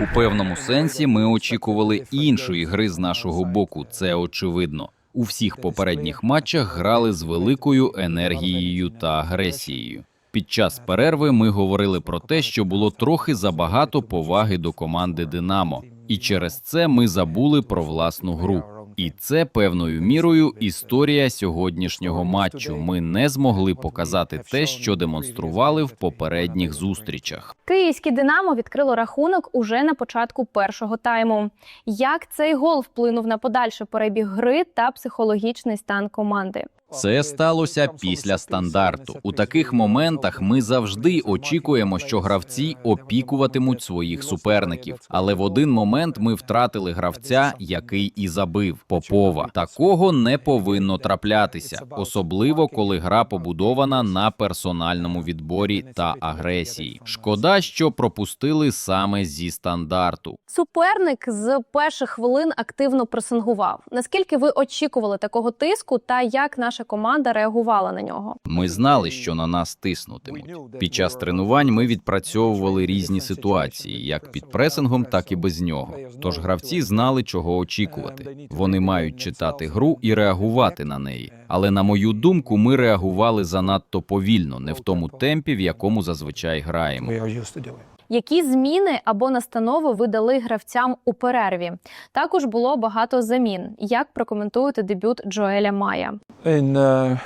У певному сенсі ми очікували іншої гри з нашого боку. Це очевидно. У всіх попередніх матчах грали з великою енергією та агресією. Під час перерви ми говорили про те, що було трохи забагато поваги до команди Динамо, і через це ми забули про власну гру. І це певною мірою історія сьогоднішнього матчу. Ми не змогли показати те, що демонстрували в попередніх зустрічах. Київське Динамо відкрило рахунок уже на початку першого тайму. Як цей гол вплинув на подальший перебіг гри та психологічний стан команди? Це сталося після стандарту. У таких моментах ми завжди очікуємо, що гравці опікуватимуть своїх суперників. Але в один момент ми втратили гравця, який і забив Попова. Такого не повинно траплятися, особливо коли гра побудована на персональному відборі та агресії. Шкода, що пропустили саме зі стандарту. Суперник з перших хвилин активно пресингував. Наскільки ви очікували такого тиску, та як наша команда реагувала на нього? Ми знали, що на нас тиснутимуть. Під час тренувань ми відпрацьовували різні ситуації, як під пресингом, так і без нього. Тож гравці знали, чого очікувати. Вони мають читати гру і реагувати на неї. Але на мою думку, ми реагували занадто повільно, не в тому темпі, в якому зазвичай граємо. Які зміни або настанови ви дали гравцям у перерві? Також було багато замін. Як прокоментуєте дебют Джоеля Мая? In, uh,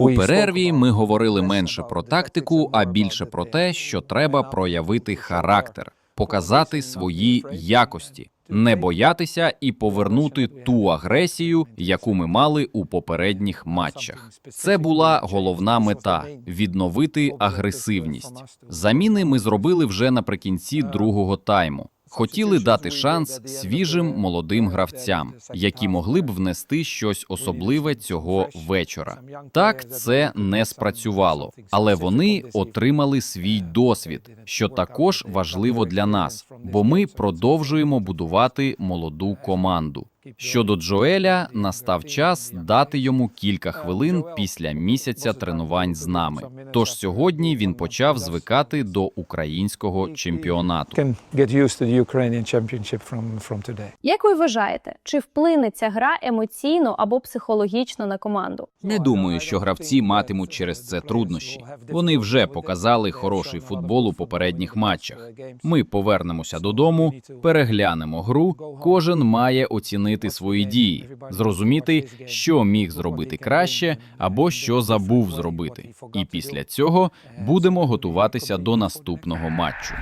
У перерві ми говорили менше про тактику, а більше про те, що треба проявити характер, показати свої якості, не боятися і повернути ту агресію, яку ми мали у попередніх матчах. Це була головна мета відновити агресивність. Заміни ми зробили вже наприкінці другого тайму. Хотіли дати шанс свіжим молодим гравцям, які могли б внести щось особливе цього вечора. Так, це не спрацювало, але вони отримали свій досвід, що також важливо для нас, бо ми продовжуємо будувати молоду команду. Щодо Джоеля, настав час дати йому кілька хвилин після місяця тренувань з нами. Тож сьогодні він почав звикати до українського чемпіонату. Як ви вважаєте, чи вплине ця гра емоційно або психологічно на команду? Не думаю, що гравці матимуть через це труднощі. Вони вже показали хороший футбол у попередніх матчах. Ми повернемося додому, переглянемо гру. Кожен має оцінити свої дії, зрозуміти, що міг зробити краще або що забув зробити. І після цього будемо готуватися до наступного матчу.